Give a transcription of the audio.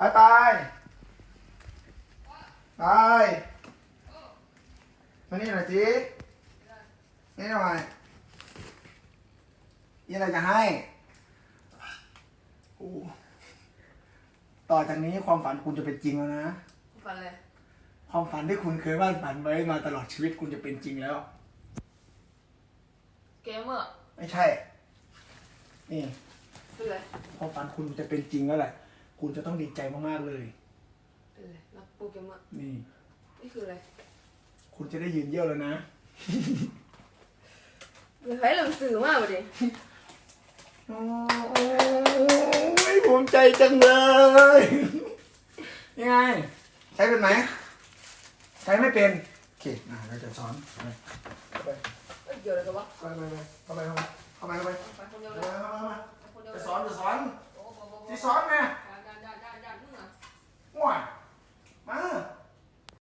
ไปไปไปมานี่หน่อยสินี่หน่อยนี่อะไรจะให้โอ้ต่อจากนี้ความฝันคุณจะเป็นจริงแล้วนะฝันเลยความฝันที่คุณเคยวาดฝันไว้มาตลอดชีวิตคุณจะเป็นจริงแล้ว เกมเมอร์ไม่ใช่ นี่เป็นไรความฝันคุณจะเป็นจริงแล้วแหละ คุณจะต้องดีใจมากๆเลย เป็นไรรับโปรแกรมเมอร์นี่ นี่คืออะไรคุณจะได้ยืนเยี่ยวแล้วนะเฮ้ยหนังสือมากเลยโอ้ยภูมิใจจังเลย ยังไง ใช้เป็นไหม ใช้ไม่เป็น โอเคอ่าเราจะสอนไปเข้าไปเอ้ยเกี่ยวอะไรกันวะเข้าไปเข้าไปเข้าไปเข้าไปเข้าไปเข้าไป